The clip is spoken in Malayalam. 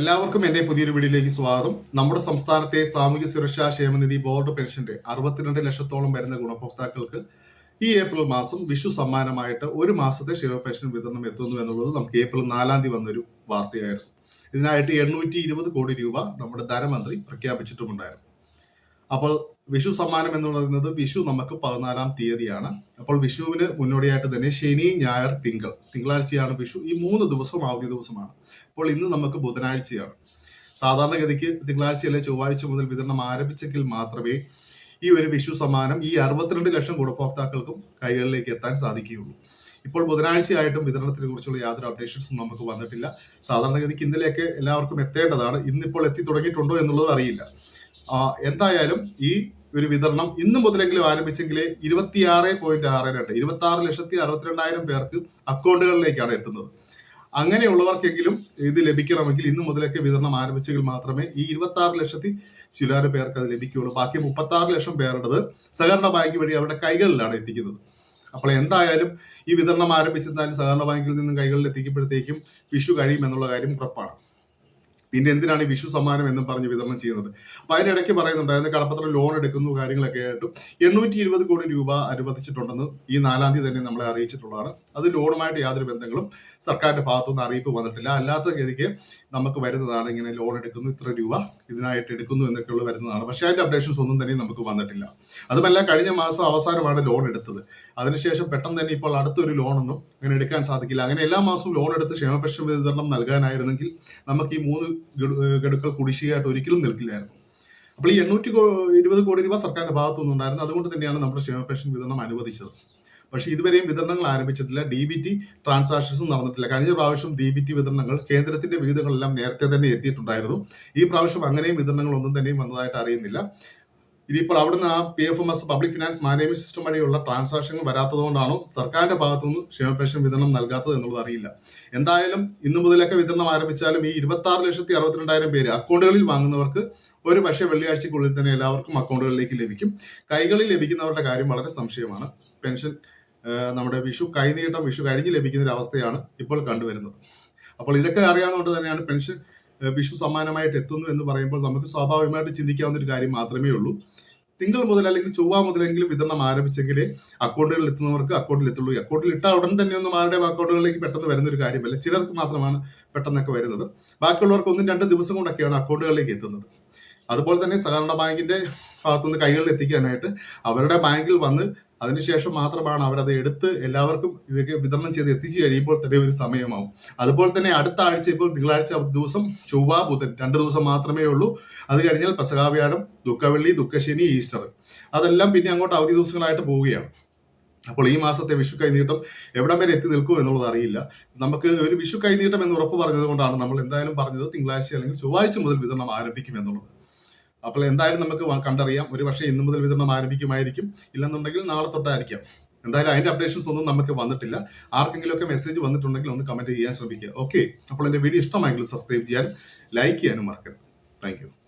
എല്ലാവർക്കും എന്റെ പുതിയൊരു വീഡിയോയിലേക്ക് സ്വാഗതം. നമ്മുടെ സംസ്ഥാനത്തെ സാമൂഹ്യ സുരക്ഷാ ക്ഷേമനിധി ബോർഡ് പെൻഷന്റെ അറുപത്തിരണ്ട് ലക്ഷത്തോളം വരുന്ന ഗുണഭോക്താക്കൾക്ക് ഈ ഏപ്രിൽ മാസം വിഷു സമ്മാനമായിട്ട് ഒരു മാസത്തെ ക്ഷേമ പെൻഷൻ വിതരണം എത്തുന്നു എന്നുള്ളത് നമുക്ക് ഏപ്രിൽ നാലാം തീയതി വന്നൊരു വാർത്തയായിരുന്നു. ഇതിനായിട്ട് എണ്ണൂറ്റി കോടി രൂപ നമ്മുടെ ധനമന്ത്രി പ്രഖ്യാപിച്ചിട്ടുമുണ്ടായിരുന്നു. അപ്പോൾ വിഷു സമ്മാനം എന്ന് പറയുന്നത് വിഷു നമുക്ക് പതിനാലാം തീയതിയാണ്. അപ്പോൾ വിഷുവിന് മുന്നോടിയായിട്ട് തന്നെ ശനി ഞായർ തിങ്കൾ. തിങ്കളാഴ്ചയാണ് വിഷു. ഈ മൂന്ന് ദിവസവും അവധി ദിവസമാണ്. അപ്പോൾ ഇന്ന് നമുക്ക് ബുധനാഴ്ചയാണ്. സാധാരണഗതിക്ക് തിങ്കളാഴ്ചയല്ലെ ചൊവ്വാഴ്ച മുതൽ വിതരണം ആരംഭിച്ചെങ്കിൽ മാത്രമേ ഈ ഒരു വിഷു സമ്മാനം ഈ അറുപത്തിരണ്ട് ലക്ഷം ഗുണഭോക്താക്കൾക്കും കൈകളിലേക്ക് എത്താൻ സാധിക്കുകയുള്ളൂ. ഇപ്പോൾ ബുധനാഴ്ചയായിട്ടും വിതരണത്തിനെ കുറിച്ചുള്ള യാതൊരു അപ്ഡേഷൻസും നമുക്ക് വന്നിട്ടില്ല. സാധാരണഗതിക്ക് ഇന്നലെയൊക്കെ എല്ലാവർക്കും എത്തേണ്ടതാണ്. ഇന്നിപ്പോൾ എത്തി തുടങ്ങിയിട്ടുണ്ടോ എന്നുള്ളത് അറിയില്ല. എന്തായാലും ഈ ഒരു വിതരണം ഇന്ന് മുതലെങ്കിലും ആരംഭിച്ചെങ്കിൽ ഇരുപത്തിയാറ് പോയിന്റ് ആറ് രണ്ട് ഇരുപത്തി ആറ് ലക്ഷത്തി അറുപത്തിരണ്ടായിരം പേർക്ക് അക്കൗണ്ടുകളിലേക്കാണ് എത്തുന്നത്. അങ്ങനെയുള്ളവർക്കെങ്കിലും ഇത് ലഭിക്കണമെങ്കിൽ ഇന്ന് മുതലൊക്കെ വിതരണം ആരംഭിച്ചെങ്കിൽ മാത്രമേ ഈ ഇരുപത്തി ആറ് ലക്ഷത്തി ചിലാറ് പേർക്ക് അത് ലഭിക്കുകയുള്ളൂ. ബാക്കി മുപ്പത്തി ആറ് ലക്ഷം പേരുടേത് സഹകരണ ബാങ്ക് വഴി അവരുടെ കൈകളിലാണ് എത്തിക്കുന്നത്. അപ്പോൾ എന്തായാലും ഈ വിതരണം ആരംഭിച്ചിരുന്നാലും സഹകരണ ബാങ്കിൽ നിന്നും കൈകളിൽ എത്തിക്കുമ്പോഴത്തേക്കും വിഷു കഴിയുമെന്നുള്ള കാര്യം ഉറപ്പാണ്. പിന്നെ എന്തിനാണ് ഈ വിഷു സമ്മാനം എന്നും പറഞ്ഞ് വിതരണം ചെയ്യുന്നത്? അപ്പൊ അതിനിടയ്ക്ക് പറയുന്നുണ്ടായിരുന്നു കടപ്പത്രം ലോൺ എടുക്കുന്നു കാര്യങ്ങളൊക്കെ ആയിട്ടും എണ്ണൂറ്റി ഇരുപത് കോടി രൂപ അനുവദിച്ചിട്ടുണ്ടെന്ന് ഈ നാലാം തീയതി തന്നെ നമ്മളെ അറിയിച്ചിട്ടുള്ളതാണ്. അത് ലോണുമായിട്ട് യാതൊരു ബന്ധങ്ങളും സർക്കാരിന്റെ ഭാഗത്തുനിന്ന് അറിയിപ്പ് വന്നിട്ടില്ല. അല്ലാത്ത ഗതിക്ക് നമുക്ക് വരുന്നതാണ് ഇങ്ങനെ ലോൺ എടുക്കുന്നു ഇത്ര രൂപ ഇതിനായിട്ട് എടുക്കുന്നു എന്നൊക്കെയുള്ള വരുന്നതാണ്. പക്ഷേ അതിന്റെ അപ്ഡേഷൻസ് ഒന്നും തന്നെ നമുക്ക് വന്നിട്ടില്ല. അതുമല്ല കഴിഞ്ഞ മാസം അവസാനമാണ് ലോൺ എടുത്തത്. അതിനുശേഷം പെട്ടെന്ന് തന്നെ ഇപ്പോൾ അടുത്തൊരു ലോണൊന്നും അങ്ങനെ എടുക്കാൻ സാധിക്കില്ല. അങ്ങനെ എല്ലാ മാസവും ലോൺ എടുത്ത് ക്ഷേമപക്ഷ വിതരണം നൽകാനായിരുന്നെങ്കിൽ നമുക്ക് ഈ മൂന്ന് ഗഡുക്കൾ കുടിശ്ശികയായിട്ട് ഒരിക്കലും നിൽക്കില്ലായിരുന്നു. അപ്പോൾ ഈ എണ്ണൂറ്റി ഇരുപത് കോടി രൂപ സർക്കാരിന്റെ ഭാഗത്തുനിന്ന് ഉണ്ടായിരുന്നു. അതുകൊണ്ട് തന്നെയാണ് നമ്മുടെ ക്ഷേമ പെൻഷൻ വിതരണം അനുവദിച്ചത്. പക്ഷേ ഇതുവരെയും വിതരണങ്ങൾ ആരംഭിച്ചിട്ടില്ല. ഡി ബി ടി ട്രാൻസാക്ഷൻസും നടന്നിട്ടില്ല. കഴിഞ്ഞ പ്രാവശ്യം ഡി ബി ടി വിതരണങ്ങൾ കേന്ദ്രത്തിന്റെ വിഹിതങ്ങളെല്ലാം നേരത്തെ തന്നെ എത്തിയിട്ടുണ്ടായിരുന്നു. ഈ പ്രാവശ്യം അങ്ങനെയും വിതരണങ്ങൾ ഒന്നും തന്നെയും വന്നതായിട്ട് അറിയുന്നില്ല. ഇനിയിപ്പോൾ അവിടുന്ന് ആ P F M S public finance management system വഴിയുള്ള ട്രാൻസാക്ഷനുകൾ വരാത്തതുകൊണ്ടാണോ സർക്കാരിന്റെ ഭാഗത്തുനിന്ന് ക്ഷേമ പെൻഷൻ വിതരണം നൽകാത്തത് എന്നുള്ളത് അറിയില്ല. എന്തായാലും ഇന്നു മുതലൊക്കെ വിതരണം ആരംഭിച്ചാലും ഈ ഇരുപത്തി ആറ് ലക്ഷത്തി അറുപത്തിരണ്ടായിരം പേര് അക്കൗണ്ടുകളിൽ വാങ്ങുന്നവർക്ക് ഒരു പക്ഷേ വെള്ളിയാഴ്ചക്കുള്ളിൽ തന്നെ എല്ലാവർക്കും അക്കൗണ്ടുകളിലേക്ക് ലഭിക്കും. കൈകളിൽ ലഭിക്കുന്നവരുടെ കാര്യം വളരെ സംശയമാണ്. പെൻഷൻ നമ്മുടെ വിഷു കൈനീട്ടം വിഷു കഴിഞ്ഞ് ലഭിക്കുന്ന ഒരു അവസ്ഥയാണ് ഇപ്പോൾ കണ്ടുവരുന്നത്. അപ്പോൾ ഇതൊക്കെ അറിയാവുന്നതുകൊണ്ട് തന്നെയാണ് പെൻഷൻ വിഷു സമ്മാനമായിട്ട് എത്തുന്നു എന്ന് പറയുമ്പോൾ നമുക്ക് സ്വാഭാവികമായിട്ട് ചിന്തിക്കാവുന്ന ഒരു കാര്യം മാത്രമേ ഉള്ളൂ. തിങ്കൾ മുതൽ അല്ലെങ്കിൽ ചൊവ്വ മുതലെങ്കിലും വിതരണം ആരംഭിച്ചെങ്കിലേ അക്കൗണ്ടുകളിൽ എത്തുന്നവർക്ക് അക്കൗണ്ടിൽ എത്തുള്ളൂ. അക്കൗണ്ടിൽ ഇട്ട ഉടൻ തന്നെ ഒന്നും ആരുടെ അക്കൗണ്ടുകളിലേക്ക് പെട്ടെന്ന് വരുന്ന ഒരു കാര്യമല്ല ചിലർക്ക് മാത്രമാണ് പെട്ടെന്നൊക്കെ വരുന്നത്. ബാക്കിയുള്ളവർക്ക് ഒന്നും രണ്ടും ദിവസം കൊണ്ടൊക്കെയാണ് അക്കൗണ്ടുകളിലേക്ക് എത്തുന്നത്. അതുപോലെ തന്നെ സഹകരണ ബാങ്കിന്റെ ഭാഗത്തുനിന്ന് കൈകളിൽ എത്തിക്കാനായിട്ട് അവരുടെ ബാങ്കിൽ വന്ന് അതിനുശേഷം മാത്രമാണ് അവരത് എടുത്ത് എല്ലാവർക്കും ഇതൊക്കെ വിതരണം ചെയ്ത് എത്തിച്ചു കഴിയുമ്പോൾ തന്നെ ഒരു സമയമാവും. അതുപോലെ തന്നെ അടുത്ത ആഴ്ച ഇപ്പോൾ തിങ്കളാഴ്ച ദിവസം ചൊവ്വ ബുധൻ രണ്ട് ദിവസം മാത്രമേ ഉള്ളൂ. അത് കഴിഞ്ഞാൽ പെസകാവ്യാഴം ദുഃഖവെള്ളി ദുഃഖശനി ഈസ്റ്റർ. അതെല്ലാം പിന്നെ അങ്ങോട്ട് അവധി ദിവസങ്ങളായിട്ട് പോവുകയാണ്. അപ്പോൾ ഈ മാസത്തെ വിഷു കൈനീട്ടം എവിടം വരെ എത്തി നിൽക്കും എന്നുള്ളത് അറിയില്ല. നമുക്ക് ഒരു വിഷു കൈനീട്ടം എന്ന് ഉറപ്പ് പറഞ്ഞത് കൊണ്ടാണ് നമ്മൾ എന്തായാലും പറഞ്ഞത് തിങ്കളാഴ്ച അല്ലെങ്കിൽ ചൊവ്വാഴ്ച മുതൽ വിതരണം ആരംഭിക്കും എന്നുള്ളത്. അപ്പോൾ എന്തായാലും നമുക്ക് കണ്ടറിയാം. ഒരു പക്ഷേ ഇന്ന് മുതൽ വിതരണം ആരംഭിക്കുമായിരിക്കും. ഇല്ലെന്നുണ്ടെങ്കിൽ നാളെ തൊട്ടായിരിക്കാം. എന്തായാലും അതിന്റെ അപ്ഡേഷൻസ് ഒന്നും നമുക്ക് വന്നിട്ടില്ല. ആർക്കെങ്കിലും ഒക്കെ മെസ്സേജ് വന്നിട്ടുണ്ടെങ്കിൽ ഒന്ന് കമന്റ് ചെയ്യാൻ ശ്രമിക്കുക. ഓക്കെ അപ്പോൾ എന്റെ വീഡിയോ ഇഷ്ടമായെങ്കിൽ സബ്സ്ക്രൈബ് ചെയ്യാനും ലൈക്ക് ചെയ്യാനും മറക്കരുത്. താങ്ക്